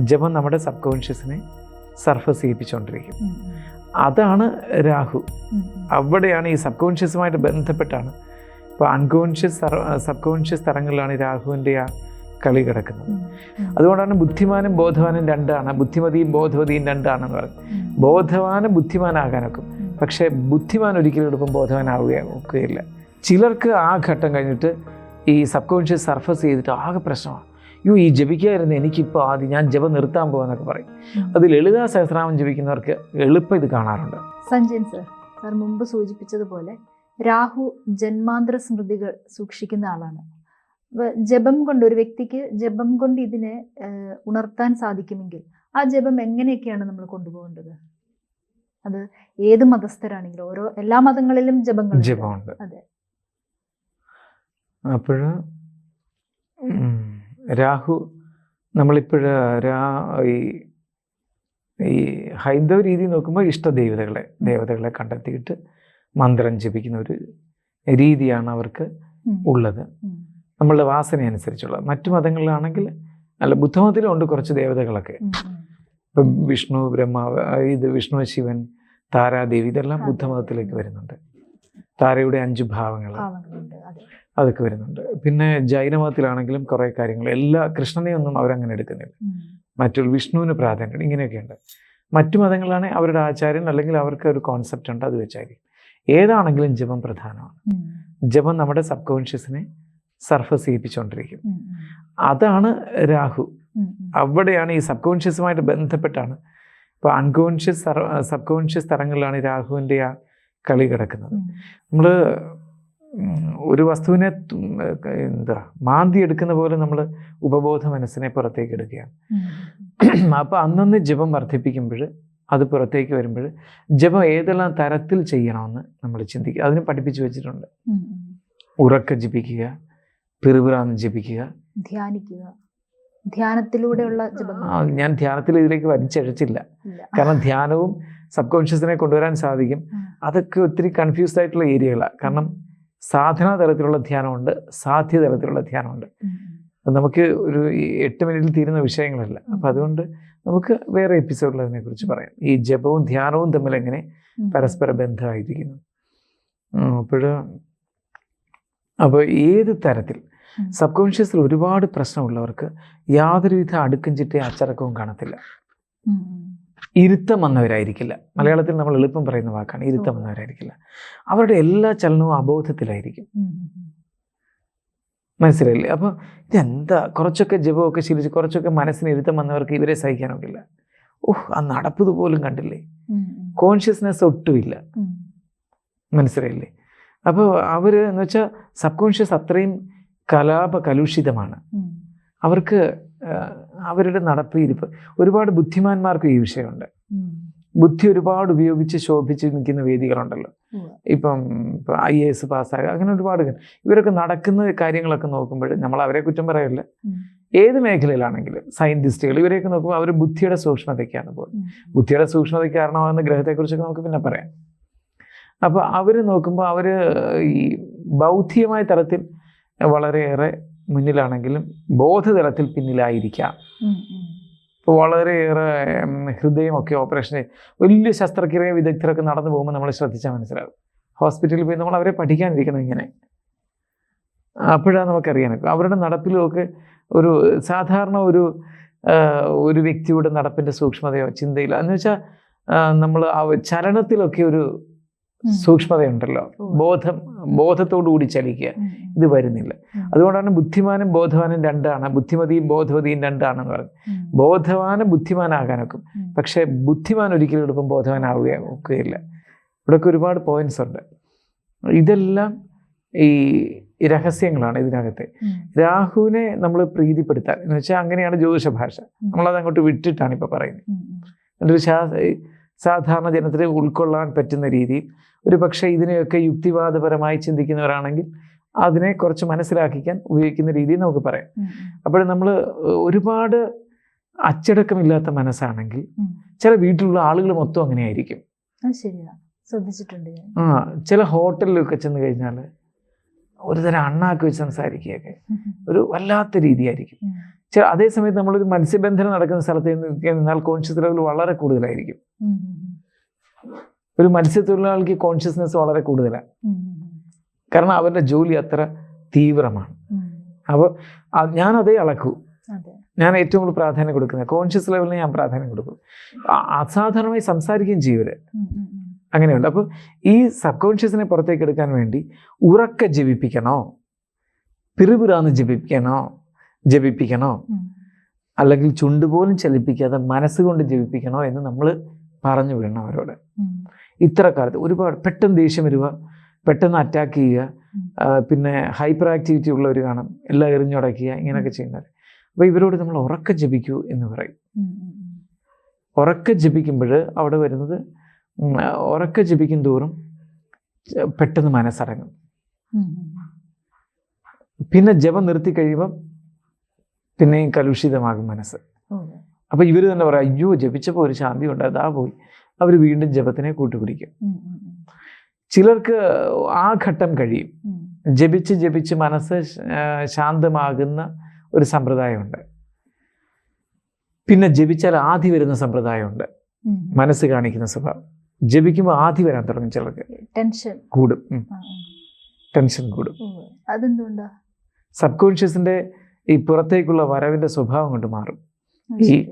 ജപം നമ്മുടെ sub കോൺഷ്യസിനെ surface ചെയ്യിപ്പിച്ചുകൊണ്ടിരിക്കും അതാണ് രാഹു. അവിടെയാണ് ഈ സബ് കോൺഷ്യസുമായിട്ട് ബന്ധപ്പെട്ടാണ്. ഇപ്പോൾ അൺകോൺഷ്യസ് സബ് കോൺഷ്യസ് തരങ്ങളിലാണ് ഈ രാഹുവിന്റെ ആ കളി കിടക്കുന്നത്. അതുകൊണ്ടാണ് ബുദ്ധിമാനും ബോധവാനും രണ്ടാണ് ബുദ്ധിമതിയും ബോധവതിയും രണ്ടാണെന്ന് പറയുന്നത്. ബോധവാനും ബുദ്ധിമാനാകാനൊക്കും. പക്ഷേ ബുദ്ധിമാൻ ഒരിക്കലും എടുപ്പം ബോധവാനാവുകയൊക്കെയില്ല. ചിലർക്ക് ആ ഘട്ടം കഴിഞ്ഞിട്ട് ഈ സബ് കോൺഷ്യസ് സർഫസ് ചെയ്തിട്ട് ആകെ പ്രശ്നമാണ്. അയ്യോ ഈ ജപിക്കായിരുന്നു എനിക്കിപ്പോൾ ആദ്യം. ഞാൻ ജപം നിർത്താൻ പോകാന്നൊക്കെ പറയും. അത് ലളിതാ സഹസ്രാമം ജപിക്കുന്നവർക്ക് എളുപ്പം ഇത് കാണാറുണ്ട്. സഞ്ജയൻ സർ സർ മുമ്പ് സൂചിപ്പിച്ചതുപോലെ രാഹു ജന്മാന്തര സ്മൃതികൾ സൂക്ഷിക്കുന്ന ആളാണ്. ജപം കൊണ്ട് ഒരു വ്യക്തിക്ക് ജപം കൊണ്ട് ഇതിനെ ഉണർത്താൻ സാധിക്കുമെങ്കിൽ ആ ജപം എങ്ങനെയൊക്കെയാണ് നമ്മൾ കൊണ്ടുപോകേണ്ടത്? അത് ഏത് മതസ്ഥരാണെങ്കിലും ഓരോ എല്ലാ മതങ്ങളിലും ജപങ്ങൾ ജപമുണ്ട്. അതെ. അപ്പോൾ രാഹു നമ്മളിപ്പോഴ രാ ഈ ഈ ഹൈന്ദവ രീതി നോക്കുമ്പോൾ ഇഷ്ടദേവതകളെ ദേവതകളെ കണ്ടെത്തിയിട്ട് മന്ത്രം ജപിക്കുന്ന ഒരു രീതിയാണ് അവർക്ക് ഉള്ളത്. നമ്മളുടെ വാസന അനുസരിച്ചുള്ള മറ്റു മതങ്ങളിലാണെങ്കിൽ അല്ല ബുദ്ധമതത്തിലും ഉണ്ട് കുറച്ച് ദേവതകളൊക്കെ. ഇപ്പം വിഷ്ണു ബ്രഹ്മാവ് ഇത് വിഷ്ണു ശിവൻ താരാദേവി ഇതെല്ലാം ബുദ്ധമതത്തിലേക്ക് വരുന്നുണ്ട്. താരയുടെ അഞ്ച് ഭാവങ്ങൾ അതൊക്കെ വരുന്നുണ്ട്. പിന്നെ ജൈനമതത്തിലാണെങ്കിലും കുറേ കാര്യങ്ങൾ. എല്ലാ കൃഷ്ണനെയൊന്നും അവരങ്ങനെ എടുക്കുന്നില്ല. മറ്റൊരു വിഷ്ണുവിന് പ്രാധാന്യം ഇങ്ങനെയൊക്കെയുണ്ട്. മറ്റു മതങ്ങളാണ് അവരുടെ ആചാര്യൻ അല്ലെങ്കിൽ അവർക്ക് ഒരു കോൺസെപ്റ്റ് ഉണ്ട് അത് വെച്ചായിരിക്കും. ഏതാണെങ്കിലും ജപം പ്രധാനമാണ്. ജപം നമ്മുടെ സബ് കോൺഷ്യസിനെ സർഫസ് ചെയ്യിപ്പിച്ചുകൊണ്ടിരിക്കും അതാണ് രാഹു. അവിടെയാണ് ഈ സബ് കോൺഷ്യസുമായിട്ട് ബന്ധപ്പെട്ടാണ്. ഇപ്പോൾ അൺകോൺഷ്യസ് സബ് കോൺഷ്യസ് തരങ്ങളിലാണ് രാഹുവിന്റെ ആ കളി കിടക്കുന്നത്. നമ്മൾ ഒരു വസ്തുവിനെ എന്താ മാന്തി എടുക്കുന്ന പോലെ നമ്മൾ ഉപബോധ മനസ്സിനെ പുറത്തേക്ക് എടുക്കുകയാണ്. അപ്പോൾ അന്നന്ന് ജപം വർദ്ധിപ്പിക്കുമ്പോൾ അത് പുറത്തേക്ക് വരുമ്പോൾ ജപം ഏതെല്ലാം തരത്തിൽ ചെയ്യണമെന്ന് നമ്മൾ ചിന്തിക്കുക. അതിന് പഠിപ്പിച്ചു വെച്ചിട്ടുണ്ട്. ഉറക്ക ജപിക്കുക പിറുപിറാന്ന് ജപിക്കുക. ധ്യാനിക്കുക. ധ്യാനത്തിലൂടെയുള്ള ഞാൻ ധ്യാനത്തിൽ ഇതിലേക്ക് വലിച്ചഴച്ചില്ല. കാരണം ധ്യാനവും സബ് കോൺഷ്യസിനെ കൊണ്ടുവരാൻ സാധിക്കും. അതൊക്കെ ഒത്തിരി കൺഫ്യൂസ്ഡ് ആയിട്ടുള്ള ഏരിയകളാണ് കാരണം സാധന തലത്തിലുള്ള ധ്യാനമുണ്ട് സാധ്യ തലത്തിലുള്ള ധ്യാനമുണ്ട്. നമുക്ക് ഒരു എട്ട് മിനിറ്റിൽ തീരുന്ന വിഷയങ്ങളല്ല. അപ്പം അതുകൊണ്ട് നമുക്ക് വേറെ എപ്പിസോഡിൽ അതിനെക്കുറിച്ച് പറയാം. ഈ ജപവും ധ്യാനവും തമ്മിൽ എങ്ങനെ. പരസ്പര ബന്ധമായിരിക്കുന്നു. അപ്പോൾ അപ്പോൾ ഏത് തരത്തിൽ. സബ് കോൺഷ്യസിൽ ഒരുപാട് പ്രശ്നമുള്ളവർക്ക് യാതൊരുവിധ അടുക്കും ചിട്ടയും അച്ചടക്കവും കാണത്തില്ല. ഇരുത്തം വന്നവരായിരിക്കില്ല. മലയാളത്തിൽ നമ്മൾ എളുപ്പം പറയുന്ന വാക്കാണ് ഇരുത്തം വന്നവരായിരിക്കില്ല. അവരുടെ എല്ലാ ചലനവും അബോധത്തിലായിരിക്കും. മനസ്സിലായില്ലേ? അപ്പോൾ ഇതെന്താ? കുറച്ചൊക്കെ ജപമൊക്കെ ശീലിച്ച് കുറച്ചൊക്കെ മനസ്സിന് ഇരുത്തം വന്നവർക്ക് ഇവരെ സഹിക്കാനൊക്കില്ല. ഓഹ് ആ നടപ്പത് പോലും കണ്ടില്ലേ. കോൺഷ്യസ്നെസ് ഒട്ടുമില്ല. മനസ്സിലായില്ലേ? അപ്പോൾ അവർ എന്ന് വെച്ചാൽ സബ് കോൺഷ്യസ് അത്രയും കലാപ കലുഷിതമാണ് അവർക്ക് അവരുടെ നടപ്പിരിപ്പ് ഒരുപാട് ബുദ്ധിമാന്മാർക്ക് ഈ വിഷയമുണ്ട്. ബുദ്ധി ഒരുപാട് ഉപയോഗിച്ച് ശോഭിച്ച് നിൽക്കുന്ന വേദികളുണ്ടല്ലോ. ഇപ്പം ഐ എ എസ് പാസ്സാകുക അങ്ങനെ ഒരുപാട് ഇവരൊക്കെ നടക്കുന്ന കാര്യങ്ങളൊക്കെ നോക്കുമ്പോൾ നമ്മൾ അവരെ കുറ്റം പറയില്ല. ഏത് മേഖലയിലാണെങ്കിലും സയന്റിസ്റ്റുകൾ ഇവരെയൊക്കെ നോക്കുമ്പോൾ അവർ ബുദ്ധിയുടെ സൂക്ഷ്മതയ്ക്കാണ് പോകുന്നത് ബുദ്ധിയുടെ സൂക്ഷ്മതയ്ക്ക് കാരണമാകുന്ന ഗ്രഹത്തെക്കുറിച്ചൊക്കെ നമുക്ക് പിന്നെ പറയാം. അപ്പോൾ അവർ നോക്കുമ്പോൾ അവർ ഈ ബൗദ്ധികമായ തലത്തിൽ വളരെയേറെ മുന്നിലാണെങ്കിലും ബോധതലത്തിൽ പിന്നിലായിരിക്കാം. ഇപ്പോൾ വളരെയേറെ ഹൃദയമൊക്കെ ഓപ്പറേഷൻ വലിയ ശസ്ത്രക്രിയ വിദഗ്ധരൊക്കെ നടന്നു പോകുമ്പോൾ നമ്മൾ ശ്രദ്ധിച്ചാൽ മനസ്സിലാകും ഹോസ്പിറ്റലിൽ പോയി നമ്മൾ അവരെ പഠിക്കാനിരിക്കണം ഇങ്ങനെ അപ്പോഴാണ് നമുക്കറിയാൻ അവരുടെ നടപ്പിലുമൊക്കെ ഒരു സാധാരണ ഒരു ഒരു വ്യക്തിയുടെ നടപ്പിന്റെ സൂക്ഷ്മതയോ ചിന്തയിലോ എന്ന് വെച്ചാൽ നമ്മൾ ആ ചലനത്തിലൊക്കെ ഒരു. സൂക്ഷ്മതയുണ്ടല്ലോ. ബോധം ബോധത്തോടു കൂടി ചലിക്കുക. ഇത് വരുന്നില്ല. അതുകൊണ്ടാണ് ബുദ്ധിമാനും ബോധവാനും രണ്ടാണ്. ബുദ്ധിമതിയും ബോധവതിയും രണ്ടാണെന്ന് പറയുന്നത് ബോധവാന് ബുദ്ധിമാനാകാനൊക്കും. പക്ഷേ ബുദ്ധിമാൻ ഒരിക്കലും എടുക്കും ബോധവാനാവുക ഒക്കുകയില്ല ഇവിടെയൊക്കെ ഒരുപാട് പോയിന്റ്സ് ഉണ്ട്. ഇതെല്ലാം ഈ രഹസ്യങ്ങളാണ് ഇതിനകത്തെ. രാഹുവിനെ നമ്മൾ പ്രീതിപ്പെടുത്താൻ. എന്ന് വെച്ചാൽ അങ്ങനെയാണ് ജ്യോതിഷ ഭാഷ. നമ്മളത് അങ്ങോട്ട് വിട്ടിട്ടാണ് ഇപ്പോൾ പറയുന്നത്. ഉം, ഉം. സാധാരണ ജനത്തിന് ഉൾക്കൊള്ളാൻ പറ്റുന്ന രീതിയിൽ ഒരു പക്ഷേ ഇതിനെയൊക്കെ യുക്തിവാദപരമായി ചിന്തിക്കുന്നവരാണെങ്കിൽ അതിനെ കുറച്ച് മനസ്സിലാക്കിക്കാൻ ഉപയോഗിക്കുന്ന രീതിയിൽ നമുക്ക് പറയാം. അപ്പോൾ നമ്മൾ ഒരുപാട് അച്ചടക്കമില്ലാത്ത മനസ്സാണെങ്കിൽ ചില വീട്ടിലുള്ള ആളുകൾ മൊത്തം അങ്ങനെയായിരിക്കും. ശ്രദ്ധിച്ചിട്ടുണ്ട് ആ ചില ഹോട്ടലിലൊക്കെ ചെന്ന് കഴിഞ്ഞാൽ ഒരുതരം അണ്ണാക്കി വെച്ച് സംസാരിക്കുകയൊക്കെ. ഒരു വല്ലാത്ത രീതിയായിരിക്കും. ഉം. അതേസമയത്ത് അതേ സമയത്ത് നമ്മളൊരു മത്സ്യബന്ധനം നടക്കുന്ന സ്ഥലത്ത് നിന്ന് നിന്നാൽ കോൺഷ്യസ് ലെവൽ വളരെ കൂടുതലായിരിക്കും. ഒരു മത്സ്യത്തൊഴിലാളിക്ക് കോൺഷ്യസ്നെസ് വളരെ കൂടുതലാണ് കാരണം അവരുടെ ജോലി അത്ര തീവ്രമാണ്. അപ്പോൾ ഞാൻ അതേ അളക്കൂ. ഞാൻ ഏറ്റവും കൂടുതൽ പ്രാധാന്യം കൊടുക്കുന്നത് കോൺഷ്യസ് ലെവലിന് ഞാൻ പ്രാധാന്യം കൊടുക്കും. അസാധാരണമായി സംസാരിക്കുകയും ഉം. അങ്ങനെയുണ്ട്. അപ്പോൾ ഈ സബ് കോൺഷ്യസിനെ പുറത്തേക്ക് എടുക്കാൻ വേണ്ടി ഉറക്ക ജപിപ്പിക്കണോ? പിറുപിറാന്ന് ജപിപ്പിക്കണോ? ജപിപ്പിക്കണോ. അല്ലെങ്കിൽ ചുണ്ടുപോലും ചലിപ്പിക്കാതെ മനസ്സുകൊണ്ട് ജപിപ്പിക്കണോ എന്ന് നമ്മൾ പറഞ്ഞു വിടണം അവരോട്. ഇത്ര കാലത്ത് ഒരുപാട് പെട്ടെന്ന് ദേഷ്യം വരിക പെട്ടെന്ന് അറ്റാക്ക് ചെയ്യുക പിന്നെ ഹൈപ്പർ ആക്ടിവിറ്റി ഉള്ളവർ കാണാം എല്ലാം എറിഞ്ഞുടക്കുക ഇങ്ങനെയൊക്കെ ചെയ്യുന്നവർ അപ്പോൾ ഇവരോട് നമ്മൾ ഉറക്ക ജപിക്കൂ എന്ന് പറയും. ഉറക്ക ജപിക്കുമ്പോൾ അവിടെ വരുന്നത് ഉറക്ക ജപിക്കും തോറും പെട്ടെന്ന് മനസ്സടങ്ങും. പിന്നെ ജപം നിർത്തി കഴിയുമ്പം പിന്നെയും കലുഷിതമാകും മനസ്സ്. അപ്പൊ അപ്പോൾ ഇവർ തന്നെ പറയാം അയ്യോ ജപിച്ചപ്പോൾ ഒരു ശാന്തി ഉണ്ട് അതാ പോയി. അവർ വീണ്ടും ജപത്തിനെ കൂട്ടുപിടിക്കും. ചിലർക്ക് ആ ഘട്ടം കഴിയും. ജപിച്ച് ജപിച്ച് മനസ്സ് ശാന്തമാകുന്ന ഒരു സമ്പ്രദായമുണ്ട്. പിന്നെ ജപിച്ചാൽ ആദ്യ വരുന്ന സമ്പ്രദായമുണ്ട്. മനസ്സ് കാണിക്കുന്ന സ്വഭാവം. ജപിക്കുമ്പോൾ ആദ്യ വരാൻ തുടങ്ങും ചിലർക്ക്. ടെൻഷൻ. കൂടും. ടെൻഷൻ കൂടും. അതെന്തുകൊണ്ടാ? സബ് കോൺഷ്യസിന്റെ ഈ പുറത്തേക്കുള്ള വരവിന്റെ സ്വഭാവം കൊണ്ട് മാറും. ഈ-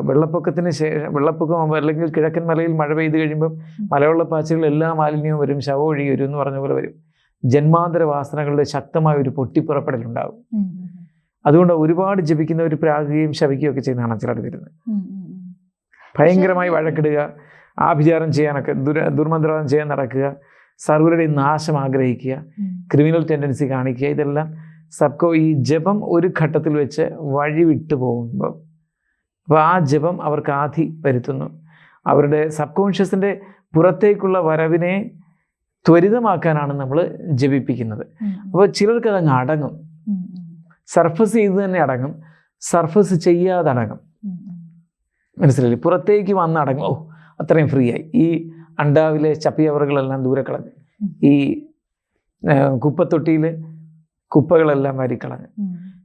വെള്ളപ്പൊക്കത്തിന് ശേഷം വെള്ളപ്പൊക്കം അല്ലെങ്കിൽ കിഴക്കൻ മലയിൽ മഴ പെയ്ത് കഴിയുമ്പം മലവെള്ളപ്പാച്ചികൾ എല്ലാ മാലിന്യവും വരും ശവം ഒഴുകി വരും എന്ന് പറഞ്ഞ പോലെ വരും. ജന്മാന്തര വാസനകളുടെ ശക്തമായ ഒരു പൊട്ടിപ്പുറപ്പെടലുണ്ടാകും അതുകൊണ്ട് ഒരുപാട് ജപിക്കുന്നവർ പ്രാകുകയും ശപിക്കുകയും ഒക്കെ ചെയ്യുന്നതാണ് ചിലർ വരുന്നത് ഉം, ഉം, ഉം. ഭയങ്കരമായി വഴക്കിടുക ആഭിചാരം ചെയ്യാനൊക്കെ ദുര ദുർമന്ത്രവാദം ചെയ്യാൻ നടക്കുക സർവരുടെയും നാശം ആഗ്രഹിക്കുക ക്രിമിനൽ ടെൻഡൻസി കാണിക്കുക ഇതെല്ലാം സബ്കോ ഈ ജപം ഒരു ഘട്ടത്തിൽ വെച്ച് വഴി വിട്ടു പോകുമ്പോൾ അപ്പോൾ ആ ജപം അവർക്ക് ആധി വരുത്തുന്നു. അവരുടെ സബ് കോൺഷ്യസിന്റെ പുറത്തേക്കുള്ള വരവിനെ ത്വരിതമാക്കാനാണ് നമ്മൾ ജപിപ്പിക്കുന്നത്. അപ്പോൾ ചിലർക്ക് അതങ്ങ് അടങ്ങും. സർഫസ് ചെയ്ത് തന്നെ അടങ്ങും. സർഫസ് ചെയ്യാതെ അടങ്ങും. മനസ്സിലായി. മനസ്സിലായില്ലേ? പുറത്തേക്ക് വന്ന് അടങ്ങും. ഓ അത്രയും ഫ്രീ ആയി. ഈ അണ്ടാവിലെ ചപ്പിയവറുകളെല്ലാം ദൂരെ കളഞ്ഞ്. ഈ കുപ്പത്തൊട്ടിയിൽ കുപ്പകളെല്ലാം വരിക്കളഞ്ഞു.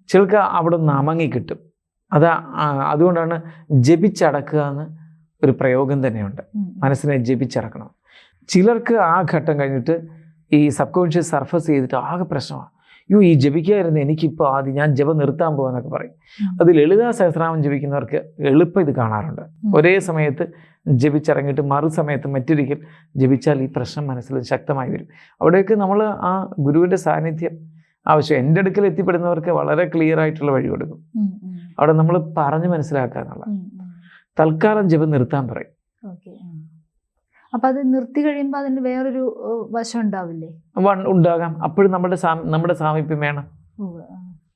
ചിലർക്ക് അവിടെ നിന്ന് അമങ്ങി കിട്ടും അത് അതുകൊണ്ടാണ് ജപിച്ചടക്കുക എന്ന് ഒരു പ്രയോഗം തന്നെയുണ്ട്. മനസ്സിനെ ജപിച്ചടക്കണം. ചിലർക്ക് ആ ഘട്ടം കഴിഞ്ഞിട്ട് ഈ സബ് കോൺഷ്യസ് സർഫസ് ചെയ്തിട്ട് ആകെ പ്രശ്നമാണ്. അയ്യോ ഈ ജപിക്കായിരുന്നു എനിക്കിപ്പോൾ ആദ്യം. ഞാൻ ജപം നിർത്താൻ പോകാന്നൊക്കെ പറയും. അത് ലളിതാ സഹസ്രാമം ജപിക്കുന്നവർക്ക് എളുപ്പം ഇത് കാണാറുണ്ട്. ഒരേ സമയത്ത് ജപിച്ചിറങ്ങിയിട്ട് മറു സമയത്ത് മറ്റൊരിക്കൽ ജപിച്ചാൽ ഈ പ്രശ്നം മനസ്സിൽ ശക്തമായി വരും. അവിടെയൊക്കെ നമ്മൾ ആ ഗുരുവിന്റെ സാന്നിധ്യം ആവശ്യം. എന്റെ അടുക്കൽ എത്തിപ്പെടുന്നവർക്ക് വളരെ ക്ലിയർ ആയിട്ടുള്ള വഴി കൊടുക്കും. അവിടെ നമ്മൾ പറഞ്ഞു മനസ്സിലാക്കാനുള്ള. തൽക്കാലം ജപം നിർത്താൻ പറയും. അപ്പൊ അത് നിർത്തി കഴിയുമ്പോൾ അതിന് വേറൊരു വശം ഉണ്ടാവില്ലേ? വൺ ഉണ്ടാകാം. അപ്പോഴും നമ്മുടെ നമ്മുടെ സാമീപ്യം വേണം.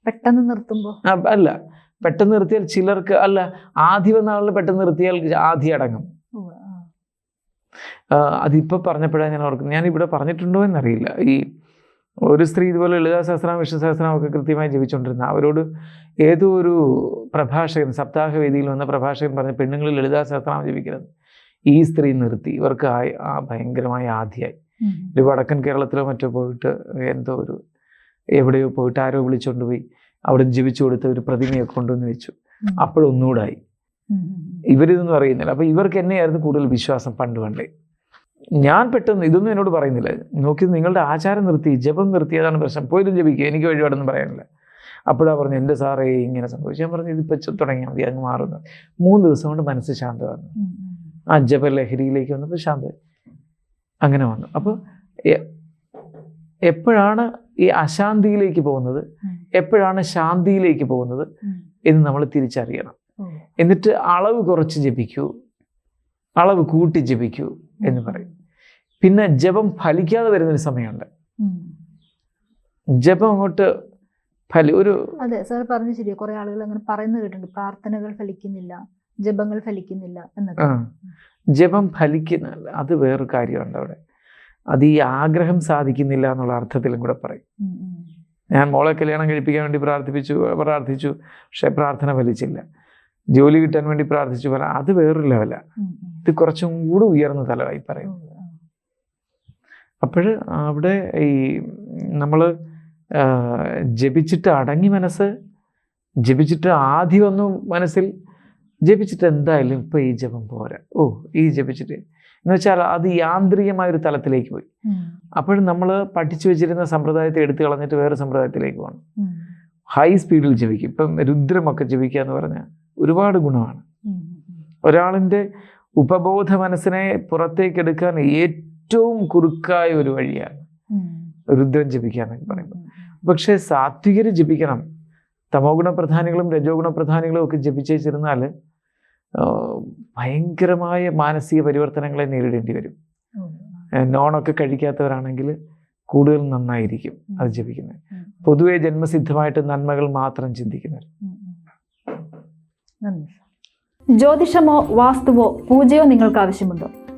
പെട്ടെന്ന് നിർത്തുമ്പോ? അല്ല. പെട്ടെന്ന് നിർത്തിയാൽ ചിലർക്ക് അല്ല ആദ്യ വന്നാളിൽ പെട്ടെന്ന് നിർത്തിയാൽ ആദ്യം അടങ്ങും. അതിപ്പോ അതിപ്പോൾ പറഞ്ഞപ്പോഴാണ് ഞാൻ ഓർക്കുന്നത്. ഞാൻ ഇവിടെ പറഞ്ഞിട്ടുണ്ടോ എന്നറിയില്ല. ഈ ഒരു സ്ത്രീ ഇതുപോലെ ലളിതാ സഹസ്രം വിഷ്ണു സഹസ്രം ഒക്കെ കൃത്യമായി ജപിച്ചുകൊണ്ടിരുന്ന അവരോട് ഏതോ ഒരു പ്രഭാഷകൻ സപ്താഹവേദിയിൽ വന്ന പ്രഭാഷകൻ പറഞ്ഞ പെണ്ണുങ്ങൾ ലളിതാ ജീവിക്കരുത് ഈ സ്ത്രീ നിർത്തി. ഇവർക്ക് ആ ആ ഭയങ്കരമായ ആദ്യമായി ഒരു വടക്കൻ കേരളത്തിലോ മറ്റോ പോയിട്ട് എന്തോ ഒരു എവിടെയോ പോയിട്ട് ആരോ വിളിച്ചുകൊണ്ട് പോയി അവിടെ ജപിച്ചു കൊടുത്ത ഒരു പ്രതിമയെ കൊണ്ടുവന്ന് വെച്ചു. അപ്പോഴൊന്നുകൂടായി. ഇവരിതൊന്നും അറിയുന്നില്ല. അപ്പോൾ ഇവർക്ക് എന്നെയായിരുന്നു കൂടുതൽ വിശ്വാസം പണ്ട് പണ്ടേ. ഞാൻ പെട്ടെന്ന് ഇതൊന്നും എന്നോട് പറയുന്നില്ല. നോക്കി നിങ്ങളുടെ ആചാരം നിർത്തി ജപം നിർത്തി അതാണ് പ്രശ്നം. പോയിലും ജപിക്കുക എനിക്ക് വഴിപാടൊന്നും പറയാനില്ല. അപ്പോഴാണ് പറഞ്ഞു എന്റെ സാറേ ഇങ്ങനെ സംഭവിച്ചു. ഞാൻ പറഞ്ഞു ഇതിപ്പോൾ തുടങ്ങിയാൽ മതി അങ്ങ് മാറുന്നു. മൂന്ന് ദിവസം കൊണ്ട് മനസ്സ് ശാന്ത വന്നു ആ ജപ ലഹരിയിലേക്ക് വന്നപ്പോൾ ശാന്തമായി. അങ്ങനെ വന്നു. അപ്പോൾ എപ്പോഴാണ് ഈ അശാന്തിയിലേക്ക് പോകുന്നത്? എപ്പോഴാണ് ശാന്തിയിലേക്ക് പോകുന്നത്? എന്ന് നമ്മൾ തിരിച്ചറിയണം. എന്നിട്ട് അളവ് കുറച്ച് ജപിക്കൂ. അളവ് കൂട്ടി ജപിക്കൂ എന്ന് പറയും. പിന്നെ ജപം ഫലിക്കാതെ വരുന്നൊരു സമയമുണ്ട്. ജപം അങ്ങോട്ട് ഫലി ഒരു അതെ സാർ പറഞ്ഞു ശരി കുറെ ആളുകൾ അങ്ങനെ പറയുന്നത് കേട്ടിട്ടുണ്ട്. പ്രാർത്ഥനകൾ ഫലിക്കുന്നില്ല ജപങ്ങൾ ഫലിക്കുന്നില്ല എന്നൊക്കെ. ജപം ഫലിക്കുന്ന അത് വേറൊരു കാര്യമുണ്ട് അവിടെ. അത് ഈ ആഗ്രഹം സാധിക്കുന്നില്ല എന്നുള്ള അർത്ഥത്തിലും കൂടെ പറയും. ഞാൻ മോളെ കല്യാണം കഴിപ്പിക്കാൻ വേണ്ടി പ്രാർത്ഥിപ്പിച്ചു പ്രാർത്ഥിച്ചു പക്ഷെ പ്രാർത്ഥന ഫലിച്ചില്ല. ജോലി കിട്ടാൻ വേണ്ടി പ്രാർത്ഥിച്ചു പറ അത് വേറൊരു ലെവലാണ്. ഇത് കുറച്ചും കൂടെ ഉയർന്ന തലമായി പറയും. ഉവ്വ്. ആ. അപ്പോൾ അവിടെ ഈ നമ്മൾ ജപിച്ചിട്ട് അടങ്ങി മനസ്സ് ജപിച്ചിട്ട് ആദ്യം ഒന്നും മനസ്സിൽ ജപിച്ചിട്ട് എന്തായാലും ഇപ്പോൾ ഈ ജപം പോരാ. ഓ ഈ ജപിച്ചിട്ട്. എന്ന് വെച്ചാൽ അത് യാന്ത്രികമായ ഒരു തലത്തിലേക്ക് പോയി. അപ്പോഴും നമ്മൾ പഠിച്ചു വെച്ചിരുന്ന സമ്പ്രദായത്തെ എടുത്തു കളഞ്ഞിട്ട് വേറെ സമ്പ്രദായത്തിലേക്ക് പോകണം. ഹൈ സ്പീഡിൽ ജപിക്കും. ഇപ്പം രുദ്രമൊക്കെ ജപിക്കുക എന്ന് പറഞ്ഞാൽ ഒരുപാട് ഗുണമാണ്. ഒരാളിന്റെ ഉപബോധ മനസ്സിനെ പുറത്തേക്ക് എടുക്കാൻ ഏറ്റവും കുറുക്കായ ഒരു വഴിയാണ്. രുദ്രം ജപിക്കുക എന്നൊക്കെ പറയുമ്പോൾ പക്ഷേ സാത്വികർ ജപിക്കണം. തമോ ഗുണപ്രധാനികളും രജോ ഗുണപ്രധാനികളും ഒക്കെ ജപിച്ചേച്ചിരുന്നാൽ ഭയങ്കരമായ മാനസിക പരിവർത്തനങ്ങളെ നേരിടേണ്ടി വരും. നോണൊക്കെ കഴിക്കാത്തവരാണെങ്കിൽ കൂടുതൽ നന്നായിരിക്കും അത് ജപിക്കുന്നത്. പൊതുവെ ജന്മസിദ്ധമായിട്ട് നന്മകൾ മാത്രം ചിന്തിക്കുന്നവർ ജ്യോതിഷമോ വാസ്തുവോ പൂജയോ നിങ്ങൾക്ക് ആവശ്യമുണ്ടോ?